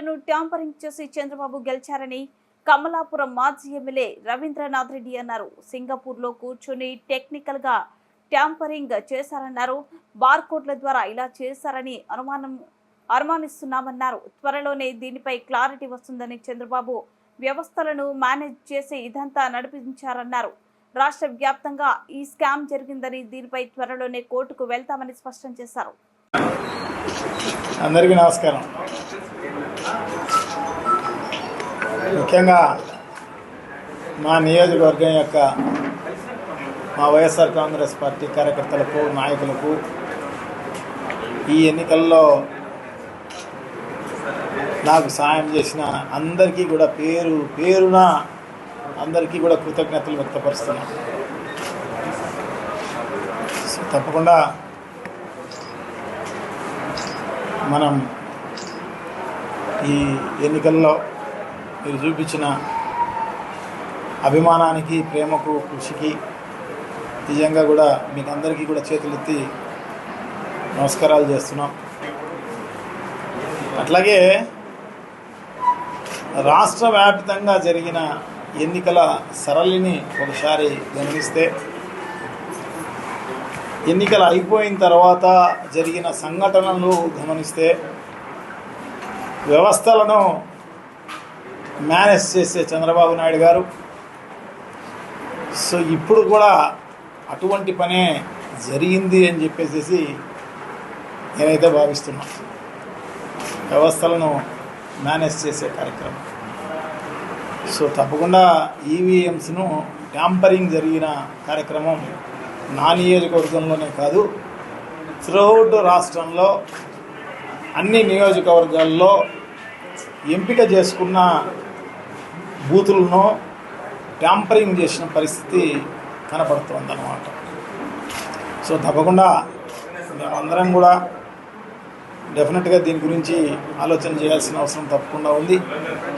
ఈవీఎంలను tampering చేసి చంద్రబాబు గెలిచారని కమలాపురం మాజీ MLA Rabindranath Reddy అన్నారు. సింగపూర్లో కూర్చొని టెక్నికల్గా ట్యాంపరింగ్ చేశారన్నారు. బార్కోడ్ల ద్వారా ఇలా చేశారని అనుమానం అనుమానిస్తున్నామన్నారు. త్వరలోనే దీనిపై క్లారిటీ వస్తుందని చంద్రబాబు వ్యవస్థలను మేనేజ్ చేసి ఇదంతా నడిపించారన్నారు. రాష్ట్ర వ్యాప్తంగా ఈ స్కామ్ జరిగిందని దీనిపై త్వరలోనే కోర్టుకు వెళ్తామని స్పష్టం చేశారు. అందరికీ నమస్కారం. ముఖ్యంగా మా నియోజకవర్గం యొక్క మా వైఎస్ఆర్ కాంగ్రెస్ పార్టీ కార్యకర్తలకు నాయకులకు ఈ ఎన్నికల్లో నాకు సాయం చేసిన అందరికీ కూడా పేరు పేరున అందరికీ కూడా కృతజ్ఞతలు వ్యక్తపరుస్తున్నాను. తప్పకుండా మనం ఈ ఎన్నికల్లో మీరు చూపించిన అభిమానానికి ప్రేమకు కృషికి నిజంగా కూడా మీకు అందరికీ కూడా చేతులెత్తి నమస్కారాలు చేస్తున్నాం. అట్లాగే రాష్ట్ర వ్యాప్తంగా జరిగిన ఎన్నికల సరళిని ఒకసారి గమనిస్తే ఎన్నికలు అయిపోయిన తర్వాత జరిగిన సంఘటనలు గమనిస్తే వ్యవస్థలను మేనేజ్ చేసే చంద్రబాబు నాయుడు గారు. సో ఇప్పుడు కూడా అటువంటి పనే జరిగింది అని చెప్పేసి నేనైతే భావిస్తున్నా. వ్యవస్థలను మేనేజ్ చేసే కార్యక్రమం. సో తప్పకుండా ఈవీఎంస్ను ట్యాంపరింగ్ జరిగిన కార్యక్రమం నా నియోజకవర్గంలోనే కాదు త్రూఅవుట్ రాష్ట్రంలో అన్ని నియోజకవర్గాల్లో ఎంపిక చేసుకున్న బూతులను ట్యాంపరింగ్ చేసిన పరిస్థితి కనపడుతుందన్నమాట సో తప్పకుండా మేమందరం కూడా డెఫినెట్గా దీని గురించి ఆలోచన చేయాల్సిన అవసరం తప్పకుండా ఉంది.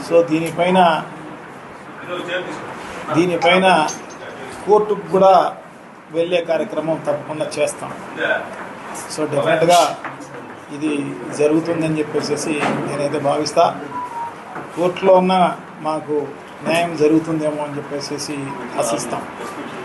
సో దీనిపైన దీనిపైన కోర్టుకు కూడా వెళ్ళే కార్యక్రమం తప్పకుండా చేస్తాం. సో డెఫినెట్గా ఇది జరుగుతుందని చెప్పేసి నేనైతే భావిస్తా. కోర్టులో ఉన్న మాకు న్యాయం జరుగుతుందేమో అని చెప్పేసి ఆశిస్తాం.